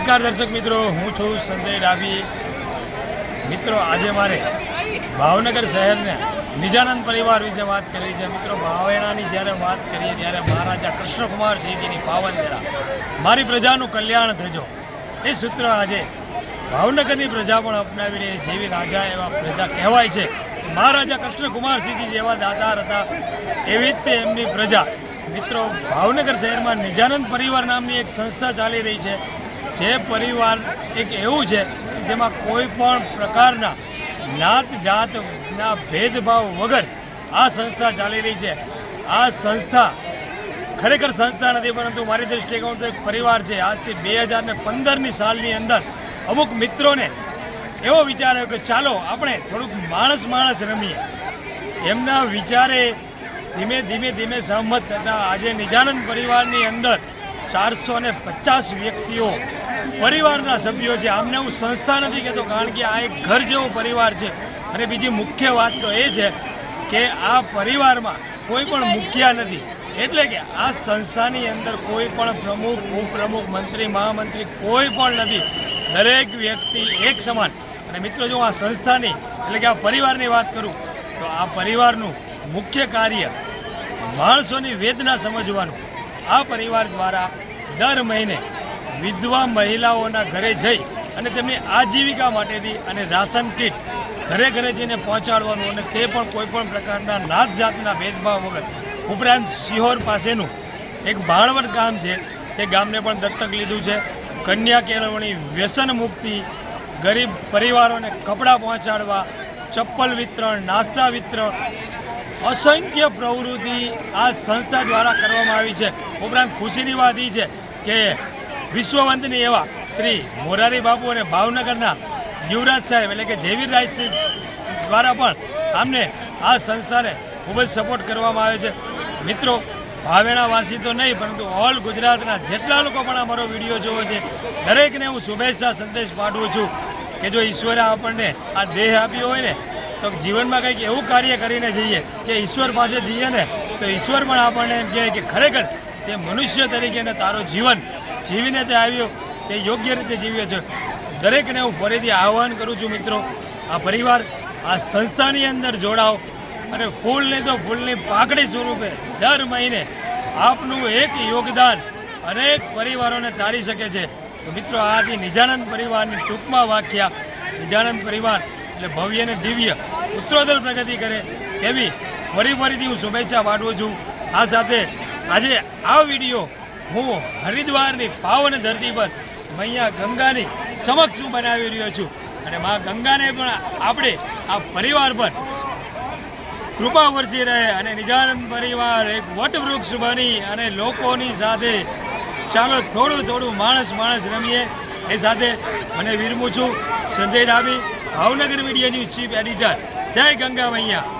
નમસ્કાર દર્શક મિત્રો, હું છું સંજય ડાભી. મિત્રો, આજે મારે ભાવનગર શહેરને નિજાનંદ પરિવાર વિશે વાત કરવી છે. મિત્રો, ભાવેણાની જ્યારે વાત કરીએ ત્યારે મહારાજા કૃષ્ણકુમારસિંહજીની પાવન ધરા મારી પ્રજાનું કલ્યાણ થજો. એ સૂત્ર આજે ભાવનગરની પ્રજા પણ અપનાવીને જેવી રાજા એવા પ્રજા કહેવાય છે. મહારાજા કૃષ્ણકુમાર સિંહજી જેવા દાતાર હતા, એવી જ તે એમની પ્રજા. મિત્રો, ભાવનગર શહેરમાં નિજાનંદ પરિવાર નામની એક સંસ્થા ચાલી રહી છે. જે પરિવાર એક એવું છે, જેમાં કોઈ પણ પ્રકારના નાત જાતના ભેદભાવ વગર આ સંસ્થા ચાલી રહી છે. આ સંસ્થા ખરેખર સંસ્થા નથી, પરંતુ મારી દૃષ્ટિએ કહું તો એક પરિવાર છે. આજથી બે હજાર ને પંદરની સાલની અંદર અમુક મિત્રોને એવો વિચાર આવ્યો કે ચાલો, આપણે થોડુંક માણસ માણસ રમીએ. એમના વિચારે ધીમે ધીમે ધીમે સહમત થતા આજે નિજાનંદ પરિવારની અંદર ચારસો ને પચાસ વ્યક્તિઓ પરિવારના સભ્યો છે. આમને હું સંસ્થા નથી કહેતો, કારણ કે આ એક ઘર જેવો પરિવાર છે. અને બીજી મુખ્ય વાત તો એ છે કે આ પરિવારમાં કોઈ પણ મુખ્ય નથી. એટલે કે આ સંસ્થાની અંદર કોઈ પણ પ્રમુખ, ઉપપ્રમુખ, મંત્રી, મહામંત્રી કોઈ પણ નથી. દરેક વ્યક્તિ એક સમાન. અને મિત્રો, જો આ સંસ્થાની, એટલે કે આ પરિવારની વાત કરું, તો આ પરિવારનું મુખ્ય કાર્ય માણસોની વેદના સમજવાનું. આ પરિવાર દ્વારા દર મહિને વિધવા મહિલાઓના ઘરે જઈ અને તેમની આજીવિકા માટેથી અને રાશન કીટ ઘરે ઘરે જઈને પહોંચાડવાનું અને તે પણ કોઈપણ પ્રકારના નાત જાતના ભેદભાવ વગર ઉપરાંત સિહોર પાસેનું એક ભાણવડ ગામ છે. તે ગામને પણ દત્તક લીધું છે. કન્યા કેળવણી, વ્યસન મુક્તિ, ગરીબ પરિવારોને કપડાં પહોંચાડવા, ચપ્પલ વિતરણ, નાસ્તા વિતરણ, અસંખ્ય પ્રવૃત્તિ આ સંસ્થા દ્વારા કરવામાં આવી છે. ઉપરાંત ખુશીની વાત એ છે કે વિશ્વવંતની એવા શ્રી મોરારી બાપુ અને ભાવનગરના યુવરાજ સાહેબ એટલે કે જેવીર રાજ દ્વારા પણ આમને આ સંસ્થાને ખૂબ જ સપોર્ટ કરવામાં આવે છે. મિત્રો, ભાવેણાવાસી તો નહીં, પરંતુ ઓલ ગુજરાતના જેટલા લોકો પણ અમારો વીડિયો જોવો છે, દરેકને હું શુભેચ્છા સંદેશ પાઠવું છું કે જો ઈશ્વરે આપણને આ દેહ આપ્યો હોય ને, તો જીવનમાં કંઈક એવું કાર્ય કરીને જઈએ કે ઈશ્વર પાસે જઈએ ને, તો ઈશ્વર પણ આપણને એમ કહે કે ખરેખર તે મનુષ્ય તરીકેને તારો જીવન જીવીને તે આવ્યો, તે યોગ્ય રીતે જીવ્યો છે. દરેકને હું ફરીથી આહ્વાન કરું છું મિત્રો, આ પરિવાર, આ સંસ્થાની અંદર જોડાઓ અને ફૂલની તો ફૂલની પાકડી સ્વરૂપે દર મહિને આપનું એક યોગદાન અનેક પરિવારોને તારી શકે છે. તો મિત્રો આથી નિજાનંદ પરિવારની ટૂંકમાં વાખ્યા નિજાનંદ પરિવાર એટલે ભવ્ય અને દિવ્ય ઉત્તરોત્તર પ્રગતિ કરે એવી ફરી ફરીથી હું શુભેચ્છા પાઠવું છું. આ સાથે આજે આ વીડિયો હું હરિદ્વારની પાવન ધરતી પર મૈયા ગંગાની સમક્ષ હું બનાવી રહ્યો છું. અને મા ગંગાને પણ આપણે આ પરિવાર પર કૃપા વરસી રહે અને નિજાનંદ પરિવાર એક વટવૃક્ષ બની અને લોકોની સાથે ચાલો થોડું થોડું માણસ માણસ રમીએ. એ સાથે મને વિરમું છું. Sanjay Dabhi Bhavnagar media news chief editor. જય ગંગા મૈયા.